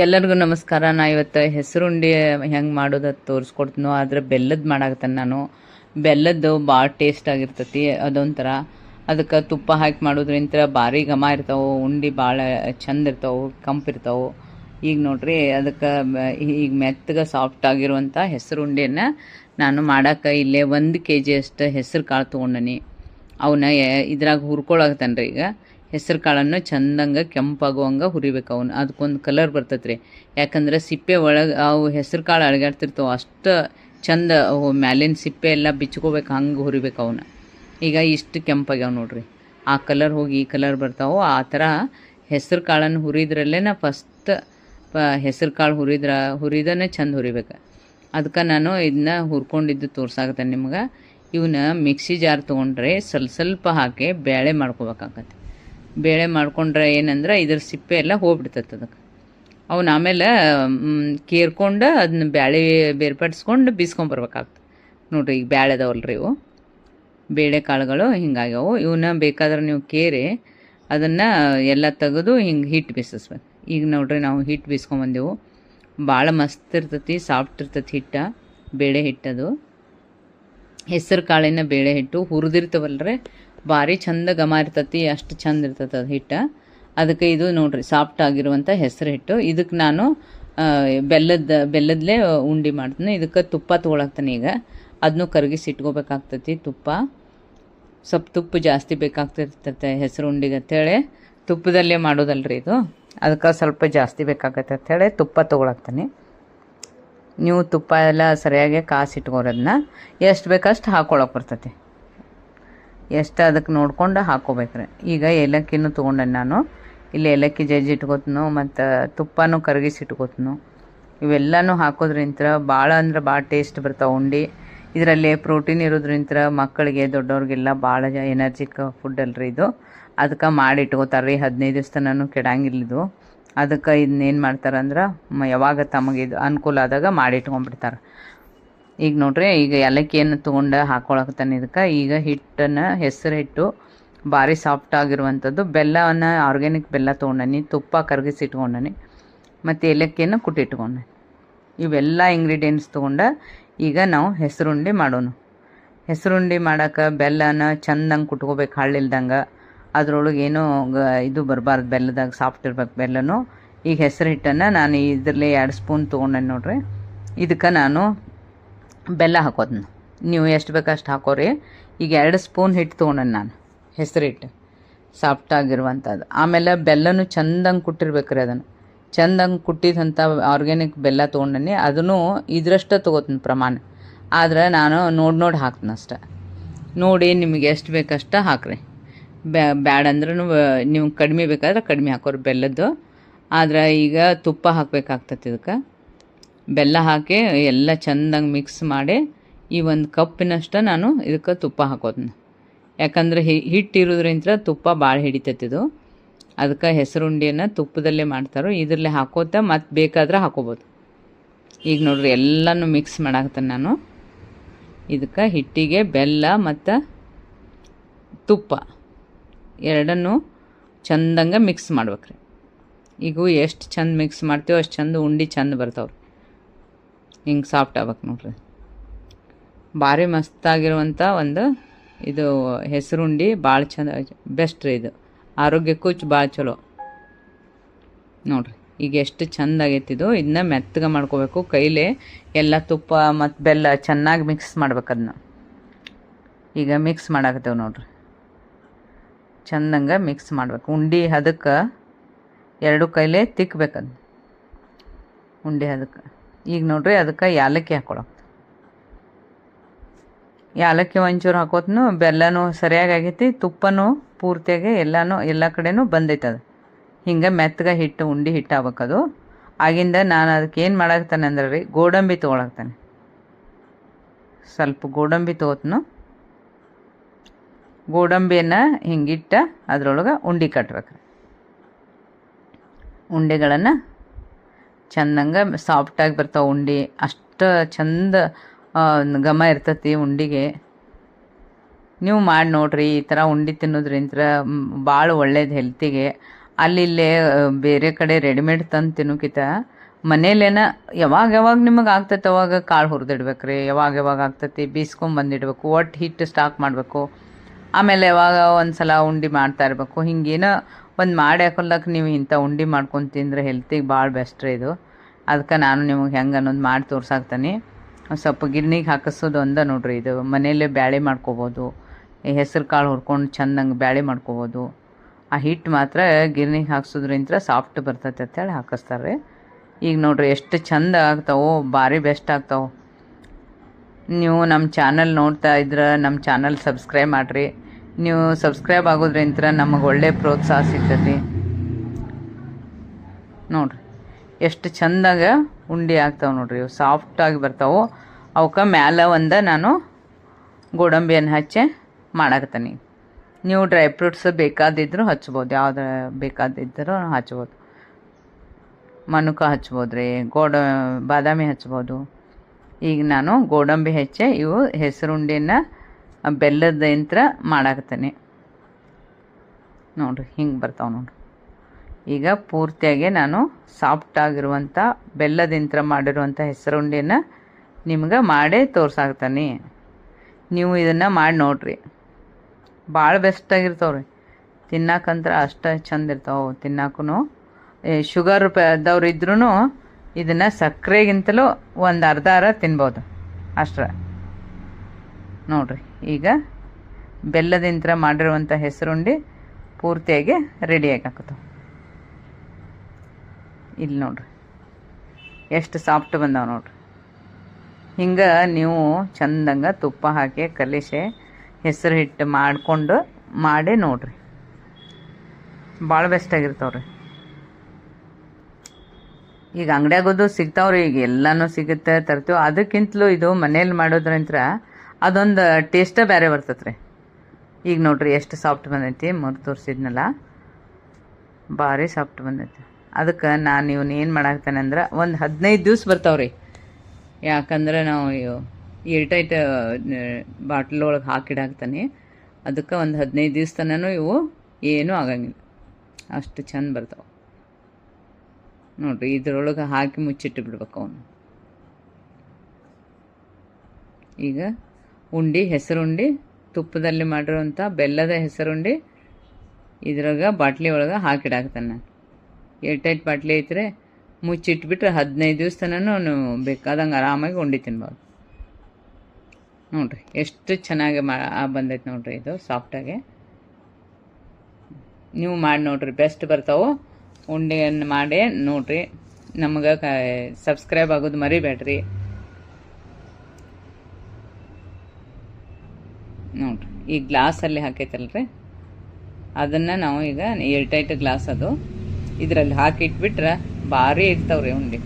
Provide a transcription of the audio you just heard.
ಎಲ್ಲರಿಗೂ ನಮಸ್ಕಾರ. ನಾ ಇವತ್ತು ಹೆಸರುಂಡಿ ಹೆಂಗೆ ಮಾಡೋದು ಅದು ತೋರಿಸ್ಕೊಡ್ತೀನೋ, ಆದರೆ ಬೆಲ್ಲದ ಮಾಡಾಕತ್ತಾನೆ ನಾನು. ಬೆಲ್ಲದ್ದು ಭಾಳ ಟೇಸ್ಟ್ ಆಗಿರ್ತತಿ, ಅದೊಂಥರ. ಅದಕ್ಕೆ ತುಪ್ಪ ಹಾಕಿ ಮಾಡೋದ್ರಿಂತ ಭಾರಿ ಘಮ ಇರ್ತಾವೆ, ಉಂಡೆ ಭಾಳ ಚಂದ ಇರ್ತಾವೆ ಕಂಪಿರ್ತಾವೆ ಈಗ ನೋಡ್ರಿ, ಅದಕ್ಕೆ ಈಗ ಮೆತ್ತಗೆ ಸಾಫ್ಟ್ ಆಗಿರುವಂಥ ಹೆಸರು ಉಂಡೆನ ನಾನು ಮಾಡಕ್ಕೆ ಇಲ್ಲೇ ಒಂದು ಕೆ ಜಿಯಷ್ಟು ಹೆಸರು ಕಾಳು ತೊಗೊಂಡನಿ. ಅವನ್ನ ಇದ್ರಾಗ ಹುರ್ಕೊಳಕತ್ತಾನ ರೀ ಈಗ. ಹೆಸರು ಕಾಳನ್ನು ಚಂದಂಗೆ, ಕೆಂಪಾಗುವಂಗೆ ಹುರಿಬೇಕು. ಅವನ್ನ ಅದಕ್ಕೊಂದು ಕಲರ್ ಬರ್ತೈತೆ ರೀ ಯಾಕಂದ್ರೆ ಸಿಪ್ಪೆ ಒಳಗೆ ಅವು ಹೆಸರು ಕಾಳು ಅಳಗಾಡ್ತಿರ್ತಾವೆ, ಅಷ್ಟು ಚಂದ ಅವು ಮ್ಯಾಲಿನ ಸಿಪ್ಪೆ ಎಲ್ಲ ಬಿಚ್ಕೋಬೇಕು, ಹಂಗೆ ಹುರಿಬೇಕು ಅವನ್ನ ಈಗ ಇಷ್ಟು ಕೆಂಪಾಗ್ಯಾವ ನೋಡ್ರಿ. ಆ ಕಲರ್ ಹೋಗಿ ಈ ಕಲರ್ ಬರ್ತಾವೆ. ಆ ಥರ ಹೆಸರು ಕಾಳನ್ನು ಹುರಿದ್ರಲ್ಲೇ ಫಸ್ಟ್ ಹೆಸರು ಕಾಳು ಹುರಿದ್ರ, ಹುರಿದನೇ ಚಂದ ಹುರಿಬೇಕು. ಅದಕ್ಕೆ ನಾನು ಇದನ್ನ ಹುರ್ಕೊಂಡಿದ್ದು ತೋರ್ಸಾಗತ್ತೆ ನಿಮ್ಗೆ. ಇವನ್ನ ಮಿಕ್ಸಿ ಜಾರ್ ತೊಗೊಂಡ್ರೆ ಸ್ವಲ್ಪ ಸ್ವಲ್ಪ ಹಾಕಿ ಬೇಳೆ ಮಾಡ್ಕೋಬೇಕಾಗತ್ತೆ ಬೇಳೆ ಮಾಡ್ಕೊಂಡ್ರೆ ಏನಂದ್ರೆ ಇದ್ರ ಸಿಪ್ಪೆ ಎಲ್ಲ ಹೋಗ್ಬಿಡ್ತೈತೆ ಅದಕ್ಕೆ. ಅವನ್ನ ಆಮೇಲೆ ಕೇರ್ಕೊಂಡು ಅದನ್ನ ಬ್ಯಾಳೆ ಬೇರ್ಪಡಿಸ್ಕೊಂಡು ಬೀಸ್ಕೊಂಬರ್ಬೇಕಾಗ್ತದೆ. ನೋಡ್ರಿ ಈಗ ಬ್ಯಾಳೆ ಅದಾವಲ್ರಿ ಇವು. ಬೇಳೆ ಕಾಳುಗಳು ಹಿಂಗಾಗ್ಯಾವು. ಇವನ್ನ ಬೇಕಾದ್ರೆ ನೀವು ಕೇರಿ, ಅದನ್ನು ಎಲ್ಲ ತೆಗೆದು ಹಿಂಗೆ ಹಿಟ್ಟು ಬೀಸಿಸ್ಬೇಕು. ಈಗ ನೋಡ್ರಿ ನಾವು ಹಿಟ್ಟು ಬೀಸ್ಕೊಂಬಂದೆವು. ಭಾಳ ಮಸ್ತ್ ಇರ್ತೈತಿ, ಸಾಫ್ಟ್ ಇರ್ತೈತಿ ಹಿಟ್ಟ, ಬೇಳೆ ಹಿಟ್ಟದು. ಹೆಸರು ಕಾಳಿನ ಬೇಳೆ ಹಿಟ್ಟು ಹುರಿದಿರ್ತವಲ್ರಿ? ಭಾರಿ ಚಂದ ಘಮ ಇರ್ತತಿ, ಅಷ್ಟು ಚಂದ ಇರ್ತೈತೆ ಅದು ಹಿಟ್ಟು. ಅದಕ್ಕೆ ಇದು ನೋಡ್ರಿ ಸಾಫ್ಟ್ ಆಗಿರುವಂಥ ಹೆಸರು ಹಿಟ್ಟು. ಇದಕ್ಕೆ ನಾನು ಬೆಲ್ಲದ, ಬೆಲ್ಲದಲೇ ಉಂಡೆ ಮಾಡ್ತೀನಿ. ಇದಕ್ಕೆ ತುಪ್ಪ ತೊಗೊಳಕ್ತಾನೆ ಈಗ. ಅದನ್ನು ಕರಗಿಸಿ ಇಟ್ಕೋಬೇಕಾಗ್ತತಿ ತುಪ್ಪ. ಸ್ವಲ್ಪ ತುಪ್ಪ ಜಾಸ್ತಿ ಬೇಕಾಗ್ತಿರ್ತೈತೆ ಹೆಸರು ಉಂಡಿಗೆ ಅಂತೇಳಿ ತುಪ್ಪದಲ್ಲೇ ಮಾಡೋದಲ್ರಿ ಇದು. ಅದಕ್ಕೆ ಸ್ವಲ್ಪ ಜಾಸ್ತಿ ಬೇಕಾಗತ್ತೆ ಅಂತೇಳಿ ತುಪ್ಪ ತೊಗೊಳಕ್ತಾನೆ. ನೀವು ತುಪ್ಪ ಎಲ್ಲ ಸರಿಯಾಗಿ ಕಾಸಿಟ್ಕೋರದನ್ನ ಎಷ್ಟು ಬೇಕಷ್ಟು ಹಾಕ್ಕೊಳಕ್ಕೆ ಬರ್ತೈತಿ. ಎಷ್ಟು ಅದಕ್ಕೆ ನೋಡ್ಕೊಂಡು ಹಾಕ್ಕೋಬೇಕ್ರಿ ಈಗ ಏಲಕ್ಕಿನೂ ತೊಗೊಂಡೆ ನಾನು. ಇಲ್ಲಿ ಏಲಕ್ಕಿ ಜಜ್ಜಿ ಇಟ್ಕೋತನು, ಮತ್ತು ತುಪ್ಪನೂ ಕರಗಿಸಿ ಇಟ್ಕೋತನು. ಇವೆಲ್ಲನೂ ಹಾಕೋದ್ರಿಂತ ಭಾಳ ಅಂದ್ರೆ ಭಾಳ ಟೇಸ್ಟ್ ಬರ್ತಾವೆ ಉಂಡೆ. ಇದರಲ್ಲಿ ಪ್ರೋಟೀನ್ ಇರೋದ್ರಿಂತ ಮಕ್ಕಳಿಗೆ ದೊಡ್ಡವ್ರಿಗೆಲ್ಲ ಭಾಳ ಎನರ್ಜಿಕ್ ಫುಡ್ ಅಲ್ರಿ ಇದು. ಅದಕ್ಕೆ ಮಾಡಿ ಇಟ್ಕೋತಾರೆ ರೀ ಹದಿನೈದು ದಿವಸ ನಾನು ಕೆಡಂಗಿಲ್ಲ ಇದು ಅದಕ್ಕೆ ಇದನ್ನೇನು ಮಾಡ್ತಾರೆ ಅಂದ್ರೆ, ಮ- ಯಾವಾಗ ತಮಗೆ ಇದು ಅನುಕೂಲ ಆದಾಗ ಮಾಡಿ ಇಟ್ಕೊಂಡ್ಬಿಡ್ತಾರೆ ಈಗ ನೋಡ್ರಿ, ಈಗ ಏಲಕ್ಕಿಯನ್ನು ತೊಗೊಂಡು ಹಾಕೊಳಕತ್ತಾನೆ ಇದಕ್ಕೆ, ಈಗ ಹಿಟ್ಟನ್ನು ಹೆಸರು ಹಿಟ್ಟು ಭಾರಿ ಸಾಫ್ಟ್ ಆಗಿರುವಂಥದ್ದು, ಬೆಲ್ಲವನ್ನು ಆರ್ಗ್ಯಾನಿಕ್ ಬೆಲ್ಲ ತೊಗೊಂಡನಿ, ತುಪ್ಪ ಕರಗಿಸಿ ಇಟ್ಕೊಂಡನಿ, ಮತ್ತು ಏಲಕ್ಕಿಯನ್ನು ಕುಟ್ಟಿಟ್ಕೊಂಡೆ ಇವೆಲ್ಲ ಇಂಗ್ರೀಡಿಯೆಂಟ್ಸ್ ತೊಗೊಂಡು ಈಗ ನಾವು ಹೆಸರುಂಡಿ ಮಾಡೋಣ ಹೆಸರುಂಡಿ ಮಾಡೋಕೆ ಬೆಲ್ಲನ ಚಂದಂಗೆ ಕುಟ್ಕೋಬೇಕು, ಹಳ್ಳಿಲ್ದಂಗೆ. ಅದ್ರೊಳಗೆ ಏನೋ ಇದು ಬರಬಾರ್ದು, ಬೆಲ್ಲದಾಗ ಸಾಫ್ಟ್ ಇರ್ಬೇಕು ಬೆಲ್ಲನು. ಈಗ ಹೆಸರು ಹಿಟ್ಟನ್ನು ನಾನು ಇದರಲ್ಲಿ ಎರಡು ಸ್ಪೂನ್ ತೊಗೊಂಡೆ ನೋಡ್ರಿ. ಇದಕ್ಕೆ ನಾನು ಬೆಲ್ಲ ಹಾಕೋದ್ನ. ನೀವು ಎಷ್ಟು ಬೇಕು ಅಷ್ಟು ಹಾಕೋರಿ. ಈಗ ಎರಡು ಸ್ಪೂನ್ ಹಿಟ್ಟು ತೊಗೊಂಡೆ ನಾನು, ಹೆಸರು ಹಿಟ್ಟು. ಸಾಫ್ಟ್ ಆಗಿರುವಂಥದ್ದು ಆಮೇಲೆ ಬೆಲ್ಲನೂ ಚಂದಂಗೆ ಕುಟ್ಟಿರ್ಬೇಕು ರೀ ಅದನ್ನು. ಚಂದಂಗೆ ಕುಟ್ಟಿದಂಥ ಆರ್ಗ್ಯಾನಿಕ್ ಬೆಲ್ಲ ತೊಗೊಂಡನಿ. ಅದನ್ನು ಇದ್ರಷ್ಟೇ ತೊಗೋತೀನಿ ಪ್ರಮಾಣ. ಆದ್ರೆ ನಾನು ನೋಡಿ ನೋಡಿ ಹಾಕ್ತೀನಿ ಅಷ್ಟೆ. ನೋಡಿ ನಿಮಗೆ ಎಷ್ಟು ಬೇಕಷ್ಟ ಹಾಕ್ರಿ. ಬ್ಯಾಡ ಅಂದ್ರೂ ನೀವು ಕಡಿಮೆ ಬೇಕಾದ್ರೆ ಕಡಿಮೆ ಹಾಕೋರು ಬೆಲ್ಲದ್ದು. ಆದ್ರೆ ಈಗ ತುಪ್ಪ ಹಾಕ್ಬೇಕಾಗ್ತೈತಿ ಇದಕ್ಕೆ. ಬೆಲ್ಲ ಹಾಕಿ ಎಲ್ಲ ಚಂದಂಗೆ ಮಿಕ್ಸ್ ಮಾಡಿ ಈ ಒಂದು ಕಪ್ಪಿನಷ್ಟು ನಾನು ಇದಕ್ಕೆ ತುಪ್ಪ ಹಾಕೋದ್ನ. ಯಾಕಂದ್ರೆ ಹಿಟ್ಟು ಇರೋದ್ರಿಂದ ತುಪ್ಪ ಭಾಳ ಹಿಡಿತೈತೆ ಇದು. ಅದಕ್ಕೆ ಹೆಸರುಂಡಿಯನ್ನು ತುಪ್ಪದಲ್ಲೇ ಮಾಡ್ತಾರೋ, ಇದರಲ್ಲೇ ಹಾಕೋತ ಮತ್ತು ಬೇಕಾದ್ರೆ ಹಾಕೋಬೋದು. ಈಗ ನೋಡ್ರಿ ಎಲ್ಲನೂ ಮಿಕ್ಸ್ ಮಾಡಾಕ್ತೇನೆ ನಾನು. ಇದಕ್ಕೆ ಹಿಟ್ಟಿಗೆ ಬೆಲ್ಲ ಮತ್ತು ತುಪ್ಪ. ಎರಡನ್ನೂ ಚಂದಂಗೆ ಮಿಕ್ಸ್ ಮಾಡ್ಬೇಕ್ರಿ. ಈಗ ಎಷ್ಟು ಚಂದ ಮಿಕ್ಸ್ ಮಾಡ್ತೀವೋ ಅಷ್ಟು ಚಂದ ಉಂಡೆ ಚಂದ ಬರ್ತಾವ್ರಿ. ಹಿಂಗೆ ಸಾಫ್ಟ್ ಆಗ್ಬೇಕು ನೋಡ್ರಿ. ಭಾರಿ ಮಸ್ತಾಗಿರುವಂಥ ಒಂದು ಇದು ಹೆಸರುಂಡಿ ಭಾಳ ಚಂದ ಬೆಸ್ಟ್ ರೀ ಇದು. ಆರೋಗ್ಯಕ್ಕೂ ಭಾಳ ಚಲೋ. ನೋಡ್ರಿ, ಈಗ ಎಷ್ಟು ಚಂದ ಆಗೈತಿದು ಇದನ್ನ ಮೆತ್ತಗೆ ಮಾಡ್ಕೋಬೇಕು. ಕೈಲೇ ಎಲ್ಲ ತುಪ್ಪ ಮತ್ತು ಬೆಲ್ಲ ಚೆನ್ನಾಗಿ ಮಿಕ್ಸ್ ಮಾಡ್ಬೇಕು ಅದನ್ನ ಈಗ ಮಿಕ್ಸ್ ಮಾಡಾಕತ್ತೇವೆ ನೋಡ್ರಿ. ಚಂದಂಗೆ ಮಿಕ್ಸ್ ಮಾಡ್ಬೇಕು. ಉಂಡೆ ಹದಕ್ಕೆ ಎರಡು ಕೈಲೇ ತಿಕ್ಬೇಕು ಉಂಡಿ ಅದಕ್ಕೆ ಈಗ ನೋಡ್ರಿ ಅದಕ್ಕೆ ಏಲಕ್ಕಿ ಹಾಕೊಳಕ್. ಏಲಕ್ಕಿ ಒಂಚೂರು ಹಾಕೋತ್ನು ಬೆಲ್ಲನೂ ಸರಿಯಾಗಿ ಆಗೈತಿ, ತುಪ್ಪನೂ ಪೂರ್ತಿಯಾಗಿ ಎಲ್ಲನೂ, ಎಲ್ಲ ಕಡೆನೂ ಬಂದೈತೆ ಅದು. ಹಿಂಗೆ ಮೆತ್ತಗೆ ಹಿಟ್ಟು, ಉಂಡೆ ಹಿಟ್ಟು ಆಗ್ಬೇಕದು. ಆಗಿಂದ ನಾನು ಅದಕ್ಕೆ ಏನು ಮಾಡಾಕ್ತಾನೆ ಅಂದ್ರೆ ರೀ, ಗೋಡಂಬಿ ತೊಗೊಳಕ್ತಾನೆ ಸ್ವಲ್ಪ ಗೋಡಂಬಿ ತೊಗೋತ್ನು. ಗೋಡಂಬಿಯನ್ನು ಹಿಂಗಿಟ್ಟ ಅದ್ರೊಳಗೆ ಉಂಡೆ ಕಟ್ಬೇಕು. ಉಂಡೆಗಳನ್ನು ಚಂದಂಗೆ ಸಾಫ್ಟಾಗಿ ಬರ್ತಾವೆ ಉಂಡೆ. ಅಷ್ಟು ಚಂದ ಘಮ ಇರ್ತತಿ ಉಂಡಿಗೆ. ನೀವು ಮಾಡಿ ನೋಡ್ರಿ, ಈ ಥರ ಉಂಡೆ ತಿನ್ನೋದ್ರಿಂದ ಭಾಳ ಒಳ್ಳೇದು ಹೆಲ್ತಿಗೆ ಅಲ್ಲಿ ಇಲ್ಲೇ ಬೇರೆ ಕಡೆ ರೆಡಿಮೇಡ್ ತಂದು ತಿನ್ನೋಕ್ಕಿಂತ ಮನೇಲೇನ ಯಾವಾಗ ಯಾವಾಗ ನಿಮಗೆ ಆಗ್ತೈತೆ ಅವಾಗ ಕಾಳು ಹುರಿದಿಡ್ಬೇಕ್ರಿ. ಯಾವಾಗ ಯಾವಾಗ ಆಗ್ತೈತಿ, ಬೀಸ್ಕೊಂಬಂದಿಡ್ಬೇಕು ಒಟ್ಟು ಹಿಟ್ಟು ಸ್ಟಾಕ್ ಮಾಡಬೇಕು. ಆಮೇಲೆ ಯಾವಾಗ ಒಂದು ಉಂಡೆ ಮಾಡ್ತಾ ಇರಬೇಕು. ಹಿಂಗೇನೋ ಒಂದು ಮಾಡಿ ಹಾಕೊಲ್ಲಕ್ಕೆ ನೀವು ಇಂಥ ಉಂಡೆ ಮಾಡ್ಕೊಂಡು ತಿಂದ್ರೆ ಹೆಲ್ತಿಗೆ ಭಾಳ ಬೆಸ್ಟ್ ರೀ ಇದು. ಅದಕ್ಕೆ ನಾನು ನಿಮಗೆ ಹೆಂಗೆ ಅನ್ನೋದು ಮಾಡಿ ತೋರ್ಸಾಕ್ತೀನಿ. ಸ್ವಲ್ಪ ಗಿರ್ನಿಗೆ ಹಾಕಿಸೋದು ಒಂದ ನೋಡ್ರಿ ಇದು. ಮನೆಯಲ್ಲೇ ಬ್ಯಾಳೆ ಮಾಡ್ಕೋಬೋದು. ಹೆಸರು ಕಾಳು ಹುರ್ಕೊಂಡು ಚಂದಂಗೆ ಬ್ಯಾಳೆ ಮಾಡ್ಕೋಬೋದು. ಆ ಹಿಟ್ಟು ಮಾತ್ರ ಗಿರ್ನಿಗೆ ಹಾಕ್ಸೋದ್ರಿಂದ ಸಾಫ್ಟ್ ಬರ್ತೈತೆ ಅಂತೇಳಿ ಹಾಕಿಸ್ತಾರೆ ಈಗ ನೋಡ್ರಿ ಎಷ್ಟು ಚಂದ ಆಗ್ತಾವೋ, ಭಾರಿ ಬೆಸ್ಟ್ ಆಗ್ತಾವೆ. ನೀವು ನಮ್ಮ ಚಾನಲ್ ನೋಡ್ತಾ ಇದ್ರೆ ನಮ್ಮ ಚಾನಲ್ ಸಬ್ಸ್ಕ್ರೈಬ್ ಮಾಡಿರಿ. ನೀವು ಸಬ್ಸ್ಕ್ರೈಬ್ ಆಗೋದ್ರಿಂದ ನಮಗೆ ಒಳ್ಳೆ ಪ್ರೋತ್ಸಾಹ ಸಿಗ್ತೈತಿ. ನೋಡ್ರಿ, ಎಷ್ಟು ಚಂದಾಗ ಉಂಡೆ ಆಗ್ತಾವೆ ನೋಡ್ರಿ, ಇವು ಸಾಫ್ಟಾಗಿ ಬರ್ತಾವೆ. ಅವಕ್ಕೆ ಮ್ಯಾಲೆ ಒಂದು ನಾನು ಗೋಡಂಬಿಯನ್ನು ಹಚ್ಚಿ ಮಾಡಾಕತ್ತೀನಿ. ನೀವು ಡ್ರೈ ಫ್ರೂಟ್ಸ್ ಬೇಕಾದಿದ್ದರೂ ಹಚ್ಬೋದು, ಯಾವ್ದು ಬೇಕಾದಿದ್ದರೂ ಹಚ್ಬೋದು. ಮನುಕ ಹಚ್ಬೋದು ರೀ ಗೋಡ, ಬಾದಾಮಿ ಹಚ್ಬೋದು. ಈಗ ನಾನು ಗೋಡಂಬಿ ಹೆಚ್ಚೆ, ಇವು ಹೆಸರುಂಡಿನ ಬೆಲ್ಲದ ಯಂತ್ರ ಮಾಡಾಕ್ತೇನೆ ನೋಡ್ರಿ, ಹಿಂಗೆ ಬರ್ತಾವೆ ನೋಡ್ರಿ. ಈಗ ಪೂರ್ತಿಯಾಗಿ ನಾನು ಸಾಫ್ಟ್ ಆಗಿರುವಂಥ ಬೆಲ್ಲದ ಯಂತ್ರ ಮಾಡಿರುವಂಥ ಹೆಸರುಂಡಿನ ನಿಮ್ಗೆ ಮಾಡೇ ತೋರ್ಸಾಕ್ತಾನೆ ನೀವು ಇದನ್ನು ಮಾಡಿ ನೋಡ್ರಿ. ಭಾಳ ಬೆಸ್ಟಾಗಿರ್ತಾವೆ ರೀ ತಿನ್ನಕ್ಕಂತ್ರ ಅಷ್ಟು ಚಂದ ಇರ್ತಾವೆ ತಿನ್ನಕ್ಕೂ ಶುಗರ್ ಪದವ್ರು ಇದ್ರೂ ಇದನ್ನು ಸಕ್ಕರೆಗಿಂತಲೂ ಒಂದು ಅರ್ಧ ಅರ ತಿನ್ಬೋದು. ಅಷ್ಟರ. ನೋಡ್ರಿ, ಈಗ ಬೆಲ್ಲದಿಂತ್ರ ಮಾಡಿರುವಂಥ ಹೆಸರುಂಡಿ ಪೂರ್ತಿಯಾಗಿ ರೆಡಿಯಾಗಿ ಹಾಕತ್ತವ ಇಲ್ಲಿ ನೋಡ್ರಿ, ಎಷ್ಟು ಸಾಫ್ಟ್ ಬಂದಾವೆ ನೋಡ್ರಿ. ಹಿಂಗೆ ನೀವು ಚಂದಂಗೆ ತುಪ್ಪ ಹಾಕಿ, ಕಲಿಸಿ, ಹೆಸರು ಹಿಟ್ಟು ಮಾಡಿಕೊಂಡು, ಮಾಡಿ ನೋಡ್ರಿ. ಭಾಳ ಬೆಸ್ಟ್ ಆಗಿರ್ತಾವ್ರಿ. ಈಗ ಅಂಗಡಿಯಾಗೋದು ಸಿಗ್ತಾವ್ರಿ, ಈಗ ಎಲ್ಲಾನು ಸಿಗುತ್ತೆ, ತರ್ತೀವಿ. ಅದಕ್ಕಿಂತಲೂ ಇದು ಮನೇಲಿ ಮಾಡೋದ್ರಂತ್ರ ಅದೊಂದು ಟೇಸ್ಟೇ ಬೇರೆ ಬರ್ತೈತೆ ಈಗ ನೋಡ್ರಿ ಎಷ್ಟು ಸಾಫ್ಟ್ ಬಂದೈತಿ ಮುರು ತೋರಿಸಿದ್ನಲ್ಲ? ಭಾರಿ ಸಾಫ್ಟ್ ಬಂದೈತಿ. ಅದಕ್ಕೆ ನಾನು ಇವನು ಏನು ಮಾಡಾಕ್ತಾನೆ ಅಂದ್ರೆ, ಒಂದು ಹದಿನೈದು ದಿವ್ಸ ಬರ್ತಾವ್ರಿ. ಯಾಕಂದ್ರೆ ನಾವು ಏರ್ಟೈಟ್ ಬಾಟ್ಲ್ ಒಳಗೆ ಹಾಕಿಡಾಕ್ತಾನೆ ಅದಕ್ಕೆ ಒಂದು ಹದಿನೈದು ದಿವ್ಸ ತನೂ ಇವು ಏನೂ ಆಗಂಗಿಲ್ಲ. ಅಷ್ಟು ಚಂದ ಬರ್ತಾವೆ. ನೋಡ್ರಿ, ಇದ್ರೊಳಗೆ ಹಾಕಿ ಮುಚ್ಚಿಟ್ಟು ಬಿಡ್ಬೇಕು ಅವನು. ಈಗ ಉಂಡಿ, ಹೆಸರುಂಡಿ, ತುಪ್ಪದಲ್ಲಿ ಮಾಡಿರುವಂಥ ಬೆಲ್ಲದ ಹೆಸರುಂಡಿ ಇದ್ರಾಗ ಬಾಟ್ಲಿ ಒಳಗೆ ಹಾಕಿಡಾಕ್ತಾನೆ ನಾನು. ಏರ್ಟೈಟ್ ಬಾಟ್ಲಿ ಐತ್ರೆ, ಮುಚ್ಚಿಟ್ಬಿಟ್ರೆ ಹದಿನೈದು ದಿವ್ಸ ತನೂ ಬೇಕಾದಂಗೆ ಆರಾಮಾಗಿ ಉಂಡಿ ತಿನ್ಬೋದು ನೋಡ್ರಿ, ಎಷ್ಟು ಚೆನ್ನಾಗಿ ಮಾ ಬಂದೈತೆ ನೋಡಿರಿ ಇದು ಸಾಫ್ಟಾಗೆ ನೀವು ಮಾಡಿ ನೋಡ್ರಿ ಬೆಸ್ಟ್ ಬರ್ತಾವೆ. ಉಂಡೆಯನ್ನು ಮಾಡಿ ನೋಡ್ರಿ. ನಮಗೆ ಸಬ್ಸ್ಕ್ರೈಬ್ ಆಗೋದು ಮರಿಬೇಡ್ರಿ. ನೋಡ್ರಿ, ಈ ಗ್ಲಾಸಲ್ಲಿ ಹಾಕೈತಲ್ರಿ. ಅದನ್ನು ನಾವು ಈಗ ಏರ್ಟೈಟ್ ಗ್ಲಾಸ್ ಅದು ಇದರಲ್ಲಿ ಹಾಕಿ ಇಟ್ಬಿಟ್ರೆ ಭಾರಿ ಇರ್ತಾವ್ರಿ ಉಂಡೆ.